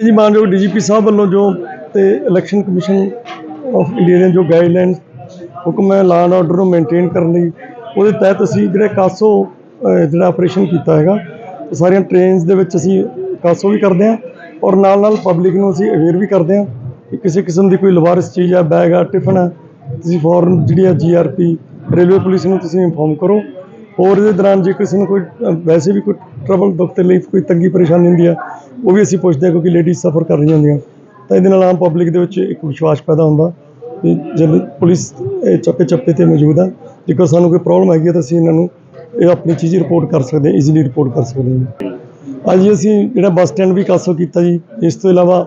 ਜੀ ਮਾਨਯੋਗ ਡੀਜੀਪੀ ਸਾਹਿਬ ਵੱਲੋਂ ਜੋ ਤੇ ਇਲੈਕਸ਼ਨ ਕਮਿਸ਼ਨ ਆਫ ਇੰਡੀਆ ਦੀਆਂ ਜੋ ਗਾਈਡਲਾਈਨ ਹੁਕਮ ਹੈ ਲਾਅ ਐਂਡ ਆਰਡਰ ਨੂੰ ਮੇਨਟੇਨ ਕਰਨ ਲਈ, ਉਹਦੇ ਤਹਿਤ ਅਸੀਂ ਜਿਹੜੇ ਕਾਸੋ ਜਿਹੜਾ ਆਪਰੇਸ਼ਨ ਕੀਤਾ ਹੈਗਾ ਸਾਰੀਆਂ ਟ੍ਰੇਨਸ ਦੇ ਵਿੱਚ ਅਸੀਂ ਕਾਸੋ ਵੀ ਕਰਦੇ ਹਾਂ ਔਰ ਨਾਲ ਨਾਲ ਪਬਲਿਕ ਨੂੰ ਅਸੀਂ ਅਵੇਅਰ ਵੀ ਕਰਦੇ ਹਾਂ ਕਿ ਕਿਸੇ ਕਿਸਮ ਦੀ ਕੋਈ ਲਵਾਰਸ ਚੀਜ਼ ਆ ਬੈਗ ਆ ਟਿਫਨ ਆ, ਤੁਸੀਂ ਫੌਰਨ ਜਿਹੜੀ ਆ ਜੀਆਰਪੀ ਰੇਲਵੇ ਪੁਲਿਸ ਨੂੰ ਤੁਸੀਂ ਇਨਫੋਰਮ ਕਰੋ। ਹੋਰ ਇਹਦੇ ਦੌਰਾਨ ਜੇ ਕਿਸੇ ਨੂੰ ਕੋਈ ਵੈਸੇ ਵੀ ਕੋਈ ਟਰਬਲ ਦੁੱਖ ਤਕਲੀਫ ਕੋਈ ਤੰਗੀ ਪਰੇਸ਼ਾਨੀ ਹੁੰਦੀ ਆ ਉਹ ਵੀ ਅਸੀਂ ਪੁੱਛਦੇ ਹਾਂ ਕਿਉਂਕਿ ਲੇਡੀਜ਼ ਸਫਰ ਕਰ ਰਹੀਆਂ ਹੁੰਦੀਆਂ। ਤਾਂ ਇਹਦੇ ਨਾਲ ਆਮ ਪਬਲਿਕ ਦੇ ਵਿੱਚ ਇੱਕ ਵਿਸ਼ਵਾਸ ਪੈਦਾ ਹੁੰਦਾ ਵੀ ਜਦ ਪੁਲਿਸ ਇਹ ਚੱਪੇ ਚੱਪੇ ਤੇ ਮੌਜੂਦ ਆ, ਜੇਕਰ ਸਾਨੂੰ ਕੋਈ ਪ੍ਰੋਬਲਮ ਹੈਗੀ ਆ ਤਾਂ ਅਸੀਂ ਇਹਨਾਂ ਨੂੰ ਇਹ ਆਪਣੀ ਚੀਜ਼ ਰਿਪੋਰਟ ਕਰ ਸਕਦੇ ਈਜ਼ੀਲੀ ਰਿਪੋਰਟ ਕਰ ਸਕਦੇ ਹਾਂ। ਅੱਜ ਅਸੀਂ ਜਿਹੜਾ ਬੱਸ ਸਟੈਂਡ ਵੀ ਕਾਸੋ ਕੀਤਾ ਜੀ, ਇਸ ਤੋਂ ਇਲਾਵਾ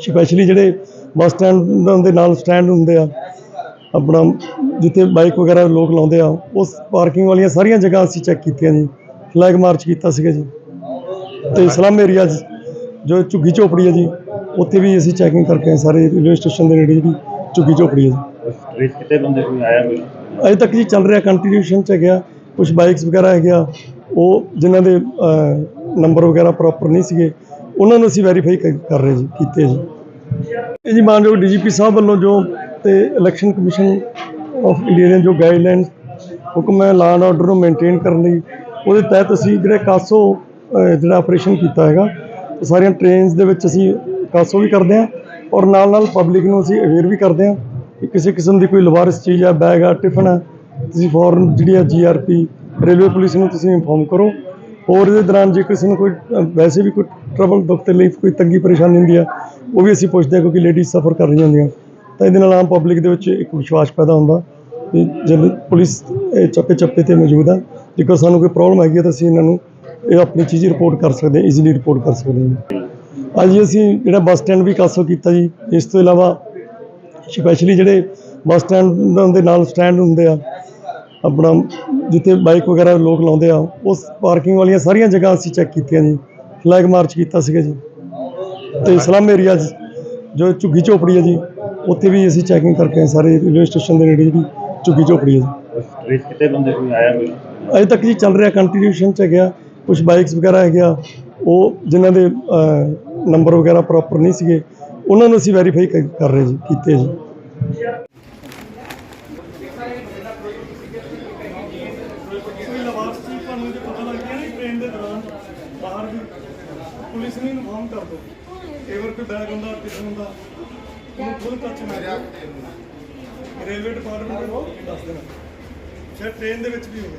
ਸਪੈਸ਼ਲੀ ਜਿਹੜੇ ਬੱਸ ਸਟੈਂਡ ਦੇ ਨਾਲ ਸਟੈਂਡ ਹੁੰਦੇ ਆ, ਆਪਣਾ ਜਿੱਥੇ ਬਾਈਕ ਵਗੈਰਾ ਲੋਕ ਲਾਉਂਦੇ ਆ, ਉਸ ਪਾਰਕਿੰਗ ਵਾਲੀਆਂ ਸਾਰੀਆਂ ਜਗ੍ਹਾ ਅਸੀਂ ਚੈੱਕ ਕੀਤੀਆਂ ਜੀ। ਫਲੈਗ ਮਾਰਚ ਕੀਤਾ ਸੀਗਾ ਜੀ। ਤੇ ਸਲਮ ਏਰੀਆ ਜੋ ਝੁੱਗੀ ਝੋਪੜੀ ਹੈ ਜੀ ਉੱਥੇ ਵੀ ਅਸੀਂ ਚੈਕਿੰਗ ਕਰਕੇ ਆਏ ਸਾਰੇ ਰੇਲਵੇ ਸਟੇਸ਼ਨ ਦੇ ਨੇੜੇ ਜਿਹੜੀ ਝੁੱਗੀ ਝੋਪੜੀ ਹੈ ਜੀ। ਕਿਤੇ ਬੰਦੇ ਕੋਈ ਆਇਆ ਮਿਲ ਅਜੇ ਤੱਕ ਜੀ ਚੱਲ ਰਿਹਾ ਕੰਟੀਨਿਊਸ਼ਨ ਚ ਹੈਗਾ ਕੁਝ ਬਾਈਕਸ ਵਗੈਰਾ ਹੈਗੇ ਆ ਉਹ ਜਿਨ੍ਹਾਂ ਦੇ ਨੰਬਰ ਵਗੈਰਾ ਪ੍ਰੋਪਰ ਨਹੀਂ ਸੀਗੇ ਉਹਨਾਂ ਨੂੰ ਅਸੀਂ ਵੈਰੀਫਾਈ ਕਰ ਰਹੇ ਜੀ ਕੀਤੇ ਜੀ। ਇਹ ਜੀ ਮਾਨਯੋਗ ਡੀਜੀਪੀ ਸਾਹਿਬ ਵੱਲੋਂ ਜੋ ਤੇ ਇਲੈਕਸ਼ਨ ਕਮਿਸ਼ਨ ਆਫ ਇੰਡੀਆ ਦੀਆਂ ਜੋ ਗਾਈਡਲਾਈਨਸ ਹੁਕਮ ਹੈ ਲਾਅ ਐਂਡ ਆਰਡਰ ਨੂੰ ਮੇਨਟੇਨ ਕਰਨ ਲਈ ਉਹਦੇ ਤਹਿਤ ਅਸੀਂ ਜਿਹੜੇ ਕਾਸੋ ਜਿਹੜਾ ਆਪਰੇਸ਼ਨ ਕੀਤਾ ਹੈਗਾ। ਤੇ ਸਾਰੀਆਂ ਟ੍ਰੇਨਸ ਦੇ ਵਿੱਚ ਅਸੀਂ ਕਾਸੋ ਵੀ ਕਰਦੇ ਹਾਂ ਔਰ ਨਾਲ ਨਾਲ ਪਬਲਿਕ ਨੂੰ ਅਸੀਂ ਅਵੇਅਰ ਵੀ ਕਰਦੇ ਹਾਂ ਕਿ ਕਿਸੇ ਕਿਸਮ ਦੀ ਕੋਈ ਲਵਾਰਸ ਚੀਜ਼ ਆ ਬੈਗ ਆ ਟਿਫਨ ਆ, ਤੁਸੀਂ ਫੌਰਨ ਜਿਹੜੀ ਆ ਜੀਆਰਪੀ ਰੇਲਵੇ ਪੁਲਿਸ ਨੂੰ ਤੁਸੀਂ ਇਨਫੋਰਮ ਕਰੋ। ਹੋਰ ਇਹਦੇ ਦੌਰਾਨ ਜੇ ਕਿਸੇ ਨੂੰ ਕੋਈ ਵੈਸੇ ਵੀ ਕੋਈ ਟਰਬਲ ਦੁੱਖ ਲਈ ਕੋਈ ਤੰਗੀ ਪਰੇਸ਼ਾਨੀ ਹੁੰਦੀ ਆ, ਉਹ ਵੀ ਅਸੀਂ ਪੁੱਛਦੇ ਹਾਂ ਕਿਉਂਕਿ ਲੇਡੀਜ਼ ਸਫਰ ਕਰ ਰਹੀਆਂ ਹੁੰਦੀਆਂ। ਤਾਂ ਇਹਦੇ ਨਾਲ ਆਮ ਪਬਲਿਕ ਦੇ ਵਿੱਚ ਇੱਕ ਵਿਸ਼ਵਾਸ ਪੈਦਾ ਹੁੰਦਾ ਵੀ ਜਦ ਪੁਲਿਸ ਇਹ ਚੱਪੇ ਚੱਪੇ ਤੇ ਮੌਜੂਦ ਆ, ਜੇਕਰ ਸਾਨੂੰ ਕੋਈ ਪ੍ਰੋਬਲਮ ਹੈਗੀ ਆ ਤਾਂ ਅਸੀਂ ਇਹਨਾਂ ਨੂੰ ਇਹ ਆਪਣੀ ਚੀਜ਼ ਰਿਪੋਰਟ ਕਰ ਸਕਦੇ ਈਜ਼ੀਲੀ ਰਿਪੋਰਟ ਕਰ ਸਕਦੇ ਹਾਂ ਅੱਜ ਅਸੀਂ ਜਿਹੜਾ ਬੱਸ ਸਟੈਂਡ ਵੀ ਕਾਸੋ ਕੀਤਾ ਜੀ ਇਸ ਤੋਂ ਇਲਾਵਾ ਸਪੈਸ਼ਲੀ ਜਿਹੜੇ ਬੱਸ ਸਟੈਂਡ ਦੇ ਨਾਲ ਸਟੈਂਡ ਹੁੰਦੇ ਆ ਆਪਣਾ ਜਿੱਥੇ ਬਾਈਕ ਵਗੈਰਾ ਲੋਕ ਲਾਉਂਦੇ ਆ ਉਸ ਪਾਰਕਿੰਗ ਵਾਲੀਆਂ ਸਾਰੀਆਂ ਜਗ੍ਹਾ ਅਸੀਂ ਚੈੱਕ ਕੀਤੀਆਂ ਜੀ ਫਲੈਗ ਮਾਰਚ ਕੀਤਾ ਸੀਗਾ ਜੀ। ਤੇ ਸਲਮ ਏਰੀਆ ਜੋ ਝੁੱਗੀ ਝੋਪੜੀ ਹੈ ਜੀ ਉੱਥੇ ਵੀ ਅਸੀਂ ਚੈਕਿੰਗ ਕਰਕੇ ਸਾਰੇ ਰੇਲਵੇ ਸਟੇਸ਼ਨ ਦੇ ਨੇੜੇ ਜਿਹੜੀ ਝੁੱਗੀ ਝੋਪੜੀ ਹੈ ਜੀ। ਕਿਤੇ ਬੰਦੇ ਕੋਈ ਆਇਆ ਮਿਲ ਅਜੇ ਤੱਕ ਜੀ ਚੱਲ ਰਿਹਾ ਕੰਟੀਨਿਊਸ਼ਨ ਚ ਹੈਗਾ ਕੁਝ ਬਾਈਕਸ ਵਗੈਰਾ ਹੈਗੇ ਆ ਉਹ ਜਿਨ੍ਹਾਂ ਦੇ ਨੰਬਰ ਵਗੈਰਾ ਪ੍ਰੋਪਰ ਨਹੀਂ ਸੀਗੇ, ਉਹਨਾਂ ਨੂੰ ਅਸੀਂ ਵੈਰੀਫਾਈ ਕਰ ਰਹੇ ਜੀ, ਕੀਤੇ ਜੀ। ਪੁਲਿਸ ਨੂੰ ਇਨਫੋਰਮ ਕਰ ਦਿਓ। ਏਵਰ ਕੋਈ ਬੈਗ ਹੁੰਦਾ, ਕਿਸੇ ਹੁੰਦਾ, ਉਹਨੂੰ ਖੁਦ ਟੱਚ ਮਾਰਿਆ ਰੇਲਵੇ ਡਿਪਾਰਟਮੈਂਟ ਨੂੰ ਦੱਸ ਦੇਣਾ। ਸ਼ਾਇਦ ਟ੍ਰੇਨ ਦੇ ਵਿੱਚ ਵੀ ਹੋਵੇ।